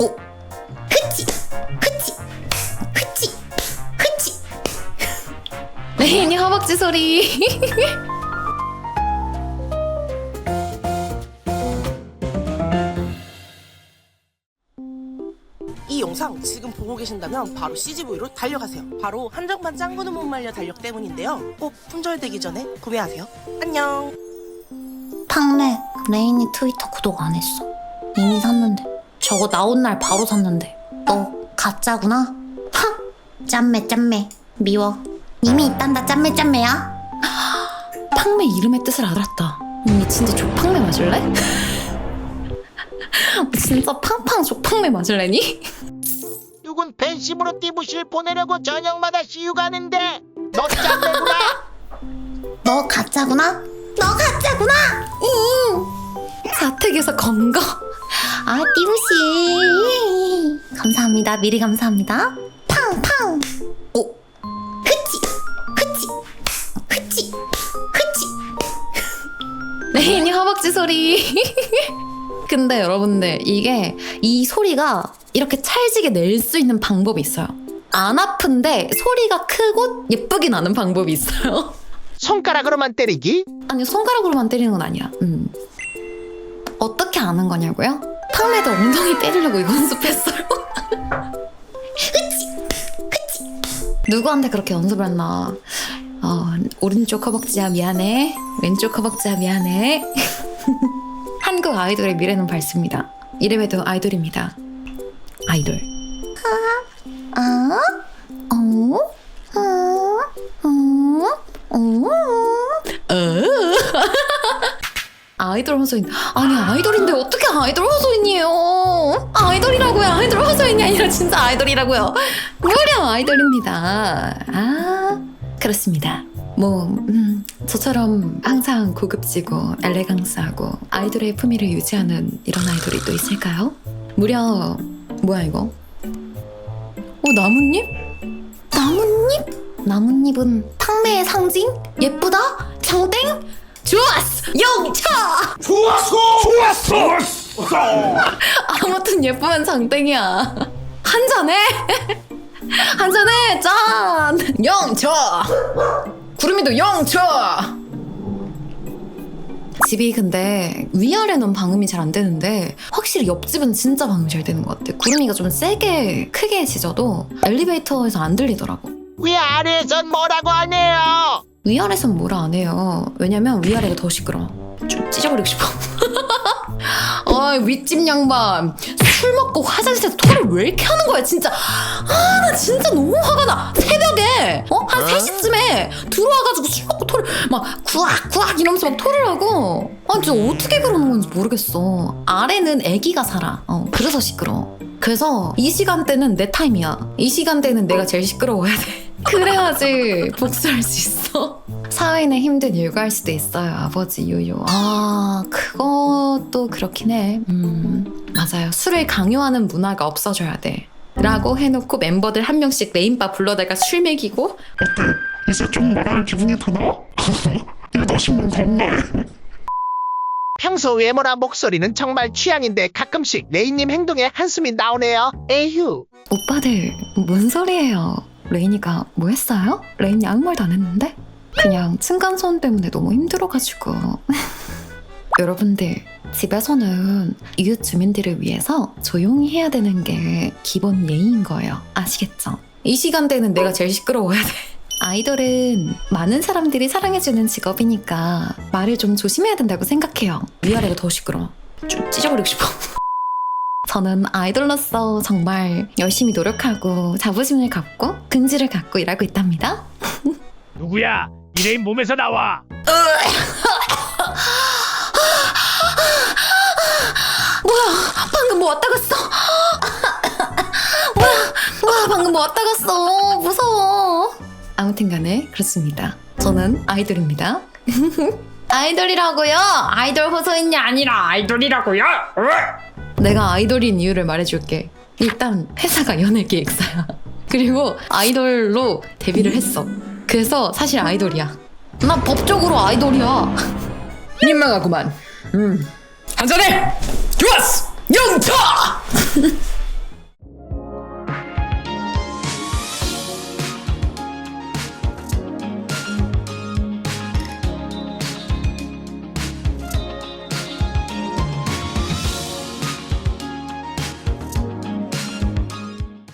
오, 그치, 그치, 그치, 그치. 레인이 허벅지 소리. 이 영상 지금 보고 계신다면 바로 CGV로 달려가세요. 바로 한정판 짱구는 못 말려 달력 때문인데요. 꼭 품절되기 전에 구매하세요. 안녕. 팡레, 레인이 트위터 구독 안 했어. 이미 샀는데. 저거 나온 날 바로 샀는데. 너 가짜구나? 하! 짬매, 짬매. 미워. 이미 있단다, 짬매, 짬매야. 팡매 이름의 뜻을 알았다. 언니 진짜 조팡매 맞을래? 진짜 팡팡 조팡매 맞을래니? 누군 팬심으로 띠부실 보내려고 저녁마다 시유 가는데 너 짠내구나 너 가짜구나? 너 가짜구나? 응. 자택에서 검거. 아, 띠부씨. 감사합니다. 미리 감사합니다. 팡 팡. 오. 그치. 그치. 그치. 그치. 레인이 허벅지 소리. 근데 여러분들 이게 이 소리가 이렇게 찰지게 낼 수 있는 방법이 있어요. 안 아픈데 소리가 크고 예쁘게 나는 방법이 있어요. 손가락으로만 때리기 아니 손가락으로만 때리는 건 아니야. 음. 어떻게 아는 거냐고요? 탕레도 엉덩이 때리려고 연습했어요. 누구한테 그렇게 연습을 했나? 어, 오른쪽 허벅지야 미안해. 왼쪽 허벅지야 미안해. 한국 아이돌의 미래는 밝습니다. 이름에도 아이돌입니다. 아이돌. 아, 어, 어, 어, 어. 아이돌 호소인 아니 아이돌인데 어떻게 아이돌 호소인이에요 아이돌이라고요 아이돌 호소인이 아니라 진짜 아이돌이라고요 무려 아이돌입니다 아 그렇습니다 뭐 음, 저처럼 항상 고급지고 엘레강스하고 아이돌의 품위를 유지하는 이런 아이돌이 또 있을까요? 무려 뭐야 이거 어 나뭇잎? 나뭇잎? 나뭇잎은 탕매의 상징? 예쁘다? 장땡? 좋았어! 영차! 좋았어! 아무튼 예쁘면 장땡이야. 한 잔해! 한 잔해! 짠! 영차! 구름이도 영차! 집이 근데 위아래는 방음이 잘 안 되는데 확실히 옆집은 진짜 방음이 잘 되는 것 같아. 구름이가 좀 세게 크게 짖어도 엘리베이터에서 안 들리더라고. 왜 아래에선 뭐라고 안 해요 위아래선 뭐라 안 해요. 왜냐면 위아래가 더 시끄러. 좀 찢어버리고 싶어. 아 윗집 양반. 술 먹고 화장실에서 토를 왜 이렇게 하는 거야 진짜. 아 나 진짜 너무 화가 나. 새벽에 어한 3시쯤에 들어와가지고 술 먹고 토를 막 구악 구악 이러면서 막 토를 하고. 아 진짜 어떻게 그러는 건지 모르겠어. 아래는 애기가 살아. 어 그래서 시끄러 그래서 이 시간대는 내 타임이야. 이 시간대는 내가 제일 시끄러워야 돼. 그래야지 복수할 수 있어 사회인의 힘든 일과일 수도 있어요. 아버지 유유. 아, 그것도 그렇긴 해. 음, 맞아요. 술을 강요하는 문화가 없어져야 돼. 라고 해놓고 멤버들 한 명씩 레인바 불러다가 술 먹이고 어때? 이제 좀 말할 기분이 드나? 일 다시면 겁나 평소 외모나 목소리는 정말 취향인데 가끔씩 레이님 행동에 한숨이 나오네요 에휴 오빠들 뭔 소리예요? 레인이가 뭐 했어요? 레인이 아무 말도 안 했는데? 그냥 층간소음 때문에 너무 힘들어가지고 여러분들 집에서는 이웃 주민들을 위해서 조용히 해야 되는 게 기본 예의인 거예요 아시겠죠? 이 시간대는 내가 제일 시끄러워야 돼 아이돌은 많은 사람들이 사랑해주는 직업이니까 말을 좀 조심해야 된다고 생각해요 위아래가 더 시끄러워 좀 찢어버리고 싶어 저는 아이돌로서 정말 열심히 노력하고 자부심을 갖고 긍지를 갖고 일하고 있답니다. 누구야? 이레인 몸에서 나와. 방금 뭐 왔다 갔어? 뭐야? 뭐야? 방금 뭐 왔다 갔어? 무서워. 아무튼 간에 그렇습니다. 저는 아이돌입니다. 아이돌이라고요? 아이돌 호소인이 아니라 아이돌이라고요? 내가 아이돌인 이유를 말해줄게. 일단 회사가 연예 기획사야. 그리고 아이돌로 데뷔를 했어. 그래서 사실 아이돌이야. 난 법적으로 아이돌이야. 민망하구만. 음. 한잔해! 좋았어! 영차!